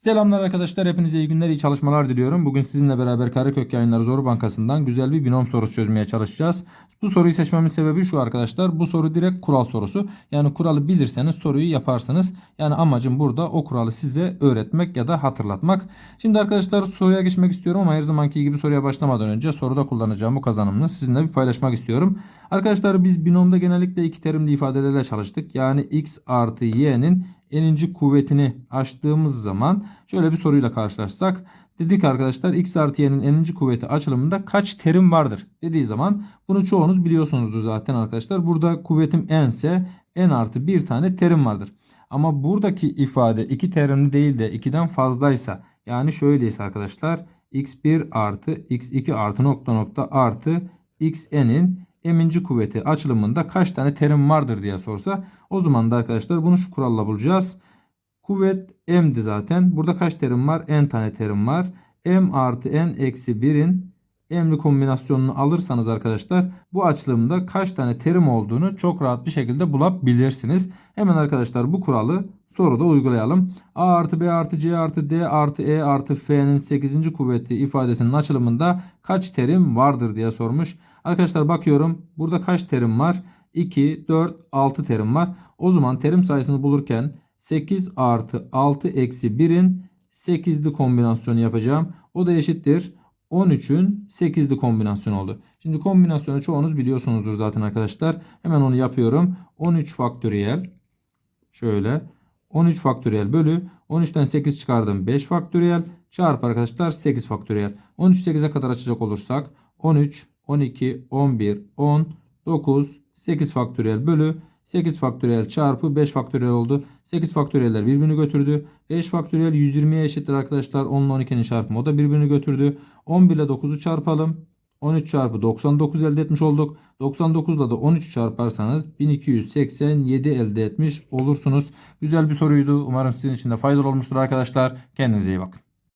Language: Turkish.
Selamlar arkadaşlar. Hepinize iyi günler, iyi çalışmalar diliyorum. Bugün sizinle beraber Karekök Yayınları Zoru Bankası'ndan güzel bir binom sorusu çözmeye çalışacağız. Bu soruyu seçmemin sebebi şu arkadaşlar. Bu soru direkt kural sorusu. Yani kuralı bilirseniz soruyu yaparsınız. Yani amacım burada o kuralı size öğretmek ya da hatırlatmak. Şimdi arkadaşlar soruya geçmek istiyorum ama her zamanki gibi soruya başlamadan önce soruda kullanacağım bu kazanımını sizinle bir paylaşmak istiyorum. Arkadaşlar biz binomda genellikle iki terimli ifadelerle çalıştık. Yani x artı y'nin n'inci kuvvetini açtığımız zaman şöyle bir soruyla karşılaşsak. Dedik arkadaşlar x artı y'nin n'inci kuvveti açılımında kaç terim vardır dediği zaman bunu çoğunuz biliyorsunuzdur zaten arkadaşlar. Burada kuvvetim n ise n artı bir tane terim vardır. Ama buradaki ifade iki terimli değil de 2'den fazlaysa yani şöyleyse arkadaşlar x1 artı x2 artı nokta nokta artı xn'in eminci kuvveti açılımında kaç tane terim vardır diye sorsa o zaman da arkadaşlar bunu şu kuralla bulacağız. Kuvvet m'di zaten. Burada kaç terim var? n tane terim var. m artı n eksi 1'in m'li kombinasyonunu alırsanız arkadaşlar bu açılımda kaç tane terim olduğunu çok rahat bir şekilde bulabilirsiniz. Hemen arkadaşlar bu kuralı soruda uygulayalım. A artı B artı C artı D artı E artı F'nin 8. kuvveti ifadesinin açılımında kaç terim vardır diye sormuş. Arkadaşlar bakıyorum burada kaç terim var? 2, 4, 6 terim var. O zaman terim sayısını bulurken 8 artı 6 eksi 1'in 8'li kombinasyonu yapacağım. O da eşittir. 13'ün 8'li kombinasyonu oldu. Şimdi kombinasyonu çoğunuz biliyorsunuzdur zaten arkadaşlar. Hemen onu yapıyorum. 13 faktöriyel. Şöyle. 13 faktöriyel bölü 13'ten 8 çıkardım 5 faktöriyel çarpı arkadaşlar 8 faktöriyel. 13 8'e kadar açacak olursak 13, 12, 11, 10, 9, 8 faktöriyel bölü 8 faktöriyel çarpı 5 faktöriyel oldu. 8 faktöriyeller birbirini götürdü. 5 faktöriyel 120'ye eşittir arkadaşlar. 10 ile 12'nin çarpımı o da birbirini götürdü. 11 ile 9'u çarpalım. 13 çarpı 99 elde etmiş olduk. 99 ile de 13 çarparsanız 1287 elde etmiş olursunuz. Güzel bir soruydu. Umarım sizin için de faydalı olmuştur arkadaşlar. Kendinize iyi bakın.